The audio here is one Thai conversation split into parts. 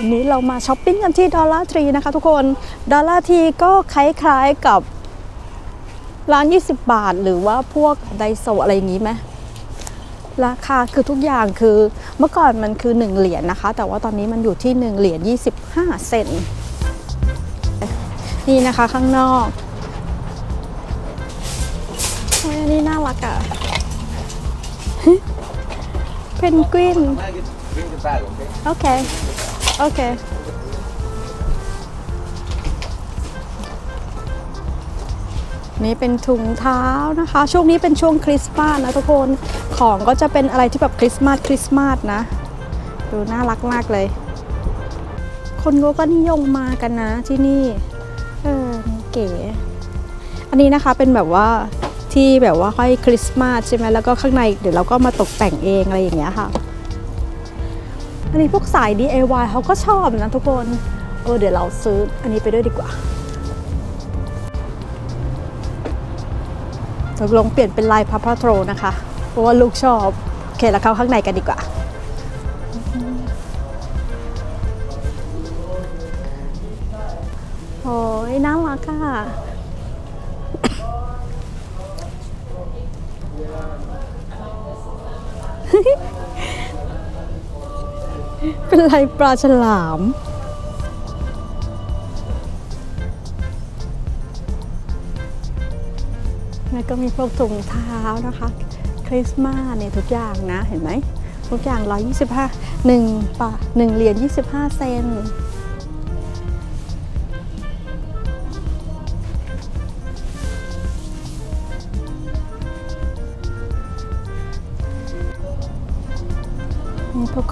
วันนี้เรามาช้อปปิ้งกันที่ดอลลาร์ทรีนะคะทุกคนดอลลาร์ทรีก็คล้ายๆกับร้าน 20 บาท หรือว่าพวกไดโซอะไรอย่างนี้ไหมราคาคือทุกอย่างคือเมื่อก่อนมันคือ 1 เหรียญนะคะ แต่ว่าตอนนี้มันอยู่ที่ 1 เหรียญ25 เซนต์นี่นะคะข้างนอกโอ้ยอันนี้น่ารักอะ่ะเพนกวิน Bring the bag, okay? โอเค โอเคนี่เป็นถุงเท้านะคะ ช่วงนี้เป็นช่วงคริสต์มาสนะทุกคน ของก็จะเป็นอะไรที่แบบคริสต์มาสคริสต์มาสนะ ดูน่ารักมากเลย คนก็ก็นิยมมากันนะที่นี่ เออเก๋ อันนี้นะคะเป็นแบบว่าที่แบบว่าห้อยคริสต์มาสใช่ไหมแล้วก็ข้างในเดี๋ยวเราก็มาตกแต่งเองอะไรอย่างเงี้ยค่ะ อันนี้พวกสาย DIY เขาก็ชอบนะทุกคนเออเดี๋ยวเราซื้ออันนี้ไปด้วยดีกว่าตกลงเปลี่ยนเป็นลายพับพาโทรนะคะ เพราะว่าลูกชอบ โอเคแล้วเข้าข้างในกันดีกว่า โอ้ยน่ารักอะ เป็นลายปลาฉลาม แล้วก็มีพวกถุงเท้านะคะ คริสต์มาสเนี่ยทุกอย่างนะ เห็นไหม ทุกอย่าง 125 1ปะ1เหรียญ25 เซน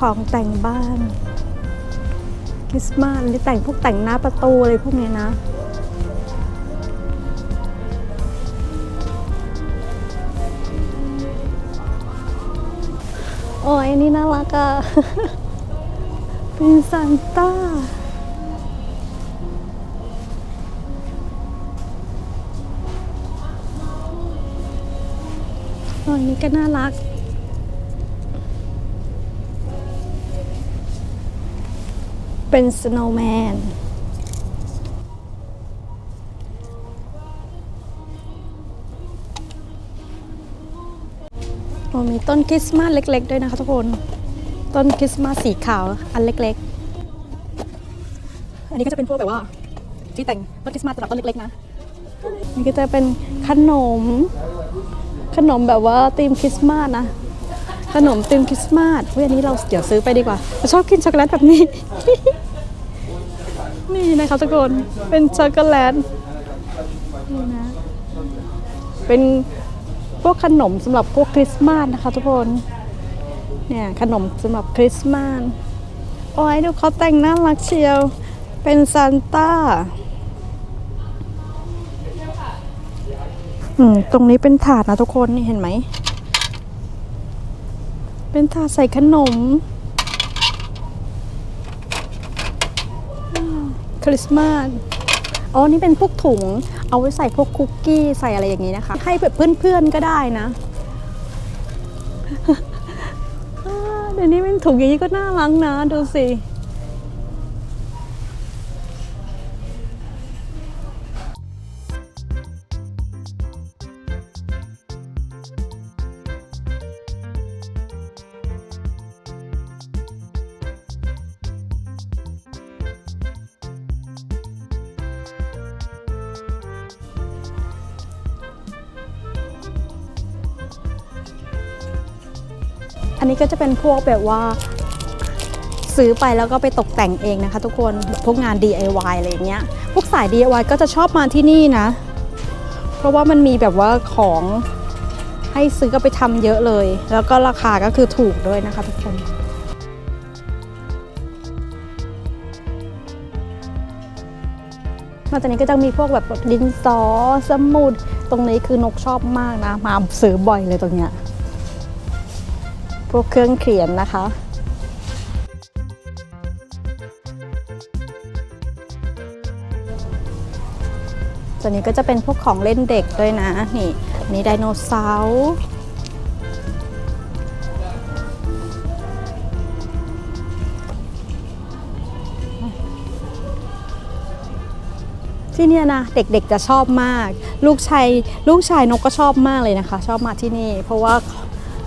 ของแต่งบ้านคริสต์มาสหรือแต่งพวกแต่งหน้าประตูอะไรพวกนี้นะ โอ้ยนี่น่ารักอะเป็นซานต้าโอ้ยอันนี่ก็น่ารัก เป็นสโนว์แมนโอมีต้นคริสต์มาสเล็ก ๆ ด้วยนะคะทุกคน ต้นคริสต์มาสสีขาวอันเล็ก ๆ อันนี้ก็จะเป็นพวกแบบว่า ที่แต่งต้นคริสต์มาสสำหรับต้นเล็ก ๆ นะนี่ก็จะเป็นขนม ขนมแบบว่าธีมคริสต์มาสนะ ขนมธีมคริสต์มาสเฮ้ยอันนี้เราเดี๋ยวซื้อไปดีกว่าเราชอบกินช็อกโกแลตแบบนี้ นี่นะคะทุกคนเป็นช็อกโกแลตนี่นะเป็นพวกขนมสำหรับพวกคริสต์มาสนะคะทุกคนเนี่ยขนมสำหรับคริสต์มาสโอ้ยดูเขาแต่งน่ารักเชียว เป็นซานต้าอืมตรงนี้เป็นถาดนะทุกคนนี่เห็นไหม เป็นถาดใส่ขนม คริสต์มาสอ๋อ นี่เป็นพวกถุง เอาไว้ใส่พวกคุกกี้ใส่อะไรอย่างนี้นะคะ ให้แบบเพื่อนๆก็ได้นะเดี๋ยวนี้เป็นถุงอย่างนี้ก็น่ารักนะ ดูสิ นนี้ก็จะเป็นพวกแบบว่า ซื้อไปแล้วก็ไปตกแต่งเองนะคะ ทุกคนพวกงาน DIY อะไรอย่างเงี้ยพวกสาย DIY ก็จะชอบมาที่นี่นะ เพราะว่ามันมีแบบว่าของให้ซื้อก็ไปทำเยอะเลย แล้วก็ราคาก็คือถูกด้วยนะคะทุกคนนอกจากนี้ก็จะมีพวกแบบดินสอสมุด ตรงนี้คือนกชอบมากนะ มาซื้อบ่อยเลยตรงเนี้ย พวกเครื่องเขียนนะคะตัวนี้ก็จะเป็นพวกของเล่นเด็กด้วยนะ นี่นี่ไดโนเสาร์ที่นี่นะเด็กๆจะชอบมาก ลูกชายลูกชายนกก็ชอบมากเลยนะคะ ชอบมาที่นี่ เพราะว่า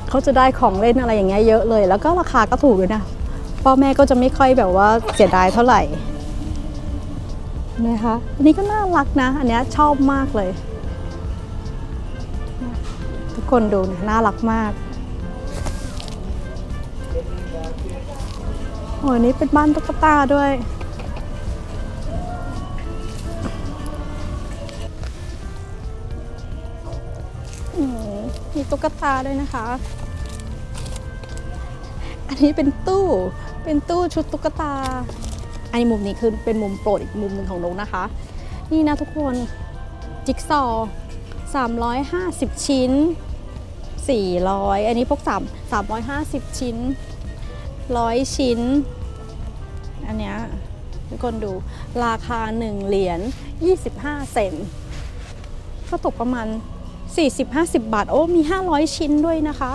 เขาจะได้ของเล่นอะไรอย่างเงี้ยเยอะเลย แล้วก็ราคาก็ถูกด้วยนะพ่อแม่ก็จะไม่ค่อยแบบว่าเสียดายเท่าไหร่นะคะอันนี้ก็น่ารักนะ อันเนี้ยชอบมากเลย ทุกคนดูนะน่ารักมากโอ้ยนี่เป็นบ้านตุ๊กตาด้วย มีตุ๊กตาด้วยนะคะ นี้เป็นตู้ เป็นตู้ชุดตุ๊กตา อันนี้มุมนี้คือเป็นมุมโปรดอีกมุมหนึ่งของนกนะคะ นี่นะทุกคนจิ๊กซอว์350 ชิ้น 400 อันนี้พวก3 350 ชิ้น 100 ชิ้น อันเนี้ยทุกคนดูราคา 1 เหรียญ 25 เซนก็ตกประมาณ 40-50 บาท โอ้ มี 500 ชิ้นด้วยนะคะ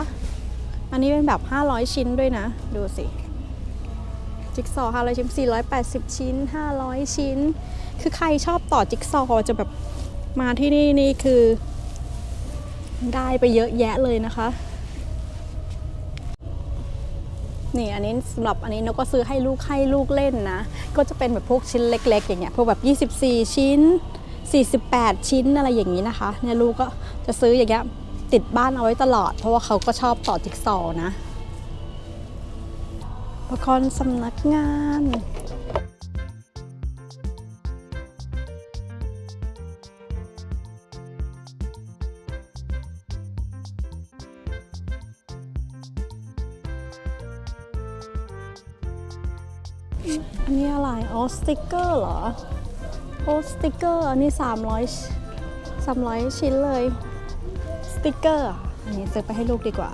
อันนี้เป็นแบบ 500 ชิ้นด้วยนะ ดูสิ จิ๊กซอว์500 ชิ้น 480 ชิ้น 500 ชิ้น คือใครชอบต่อจิ๊กซอว์จะแบบมาที่นี่นี่คือ ได้ไปเยอะแยะเลยนะคะ นี่อันนี้สำหรับอันนี้นกก็ซื้อให้ลูกให้ลูกเล่นนะ ก็จะเป็นแบบพวกชิ้นเล็ก ๆ อย่างเงี้ย พวกแบบ 24 ชิ้น 48 ชิ้นอะไรอย่างนี้นะคะ เนี่ยลูกก็จะซื้ออย่างเงี้ย ติดบ้านเอาไว้ตลอด เพราะว่าเขาก็ชอบต่อจิ๊กซอว์นะอุปกรณ์สำนักงานอันนี้อะไร อ๋อ สติกเกอร์เหรอ โอ้ สติกเกอร์ อันนี้ 300 300 ชิ้นเลย ติกเกอร์อันนี้ซื้อไปให้ลูกดีกว่า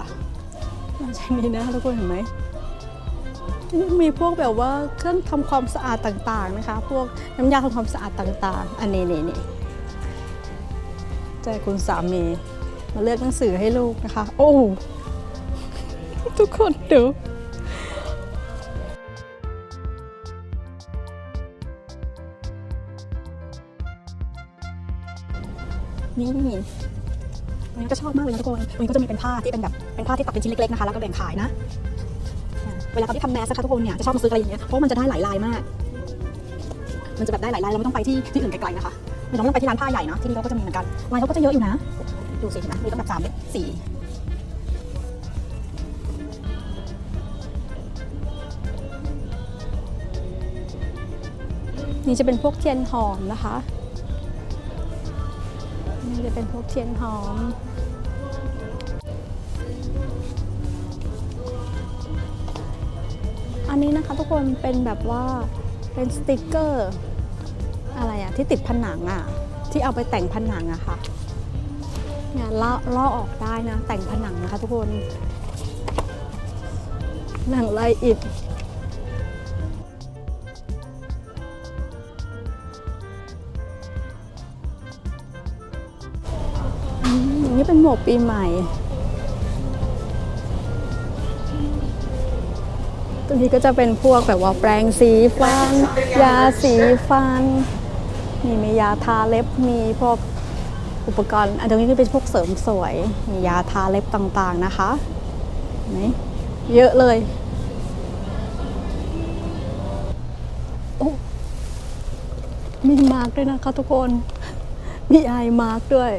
น่าจะมีนะทุกคนเห็นไหมมีพวกแบบว่าเครื่องทำความสะอาดต่างๆนะคะ พวกน้ำยาทำความสะอาดต่างๆ อันนี้นี่นี่ใจคุณสามีมาเลือกหนังสือให้ลูกนะคะ โอ้ทุกคนดูนี่ นนี้ก็ชอบมากเลยนะทุกคนวันก็จะมีเป็นผ้าที่เป็นแบบเป็นผ้าที่ตัดเป็นชิ้นเล็กๆนะคะแล้วก็แบ่งขายนะ เวลาเขาที่ทำแมสนะคะทุกคนเนี่ยจะชอบมาซื้ออะไรอย่างเงี้ยเพราะมันจะได้หลายลายมาก มันจะแบบได้หลายลายเราไม่ต้องไปที่ที่อื่นไกลๆนะคะไม่ต้องไปที่ร้านผ้าใหญ่เนาะที่นี่เขาก็จะมีเหมือนกันลายเขาก็จะเยอะอยู่นะดูสิเห็นไหมมีตั้งแบบสามสี่นี่จะเป็นพวกเทียนหอมนะคะ นี่จะเป็นพวกเทียนหอม อันนี้นะคะทุกคนเป็นแบบว่าเป็นสติกเกอร์ อะไรอะที่ติดผนังอะที่เอาไปแต่งผนังอะค่ะเนี่ยลอลอออกได้นะ แต่งผนังนะคะทุกคนหนังลายอิฐอืมอย่างนี้เป็นหมวกปีใหม่ ตัวนี้ก็จะเป็นพวกแบบว่าแปรงสีฟัน ยาสีฟันมีมียาทาเล็บ มีพวกอุปกรณ์ อันนี้ก็เป็นพวกเสริมสวย มียาทาเล็บต่างๆนะคะนไหมเยอะเลยโอ้มีมาร์กด้วยนะคะทุกคน มีไอมาร์กด้วย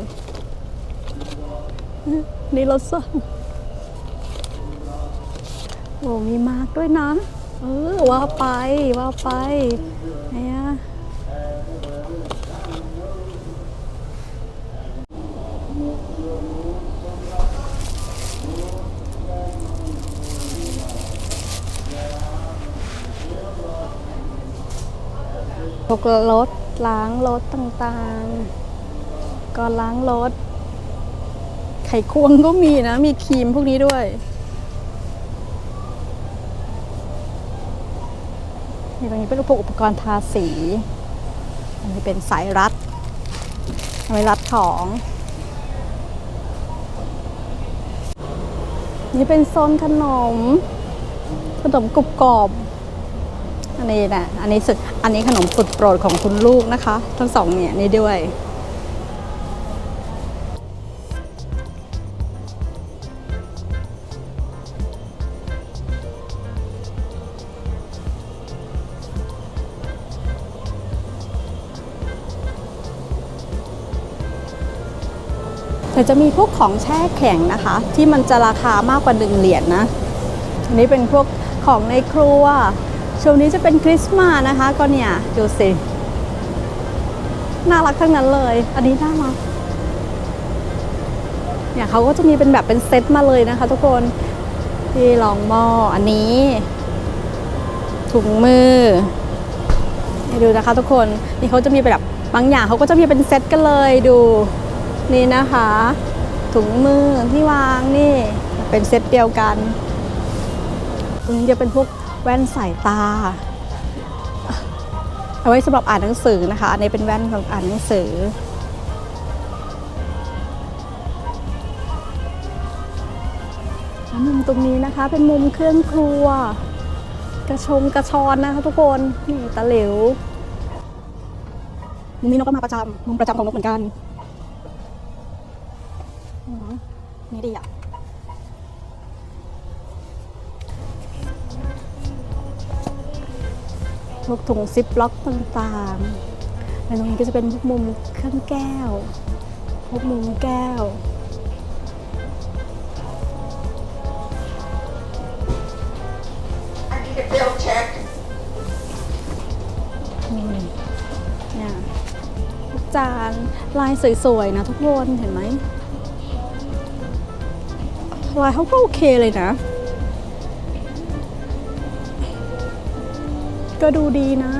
นี่เราสั่น โอ้มีมาร์กด้วยนะ เออว่าไปว่าไปเนี่ยพวกรถล้างรถต่างๆก่อนล้างรถ ไขควงก็มีนะ มีครีมพวกนี้ด้วย นี่ตรงนี้เป็นพวกอุปกรณ์ทาสี อันนี้เป็นสายรัดเอาไว้รัดของ นี่เป็นโซนขนม ขนมกรุบกรอบออันนี้นะอันนี้สุด อันนี้ขนมสุดโปรดของคุณลูกนะคะ ทั้งสองเนี่ยนี่ด้วย แต่จะมีพวกของแช่แข็งนะคะ ที่มันจะราคามากกว่าหนึ่งเหรียญนะอันนี้เป็นพวกของในครัว ช่วงนี้จะเป็นคริสต์มาสนะคะ ก็เนี่ยดูสิ น่ารักทั้งนั้นเลย อันนี้น่ารักเนี่ยเขาก็จะมีเป็นแบบเป็นเซตมาเลยนะคะ ทุกคนที่รองหม้ออันนี้ ถุงมือดูนะคะ ทุกคนนี่เขาจะมีแบบบางอย่างเขาก็จะมีเป็นเซตกันเลยดู นี่นะคะ ถุงมือที่วางนี่เป็นเซตเดียวกันตรงนี้จะเป็นพวกแว่นสายตา เอาไว้สำหรับอ่านหนังสือนะคะ อันนี้เป็นแว่นสำหรับอ่านหนังสือ มุมตรงนี้นะคะเป็นมุมเครื่องครัว กระชงกระชอนนะคะทุกคนนี่ตะเหลวมุมนี้นกก็มาประจำมุมประจำของนกเหมือนกัน นี่ดีอะพวกถุงซิปล็อกต่างๆและตรงนี้ก็จะเป็นพวกมุมเครื่องแก้ว พวกมุมแก้ว I need a bill check. นี่เนี่ยพวกจานลายสวยๆนะทุกคน เห็นไหม ลายเขาก็โอเคเลยนะ ก็ดูดีนะ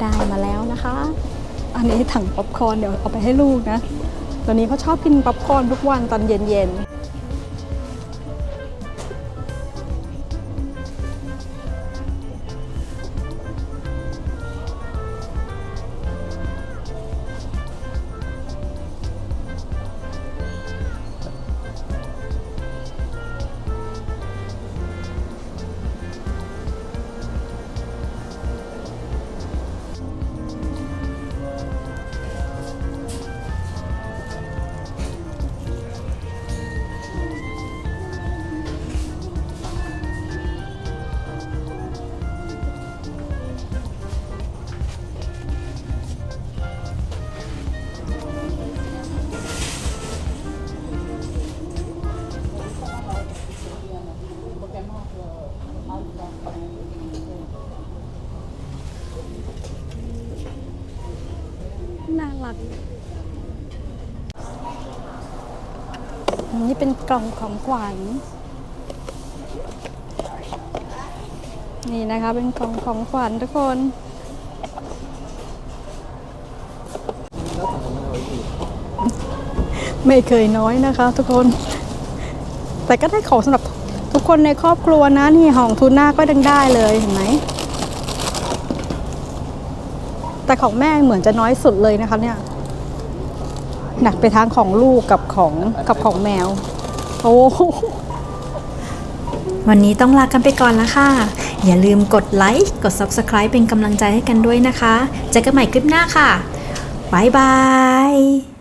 ได้มาแล้วนะคะ อันนี้ถังป๊อปคอร์นเดี๋ยวเอาไปให้ลูกนะ ตอนนี้เขาชอบกินป๊อปคอร์นทุกวันตอนเย็นๆ รักนนี้เป็นกล่องของขวัญ นี่นะคะเป็นกล่องของขวัญทุกคนไม่เคยน้อยนะคะทุกคน แต่ก็ได้ของสำหรับทุกคนในครอบครัวนะนี่ห่องทูน่าก็ดังได้เลยเห็นไหม แต่ของแม่เหมือนจะน้อยสุดเลยนะคะเนี่ยหนักไปทางของลูกกับของกับของแมว โอ้โหวันนี้ต้องลากันไปก่อนแล้วค่ะ อย่าลืมกดไลค์กด Subscribe เป็นกำลังใจให้กันด้วยนะคะ เจอกันใหม่คลิปหน้าค่ะ บ๊ายบาย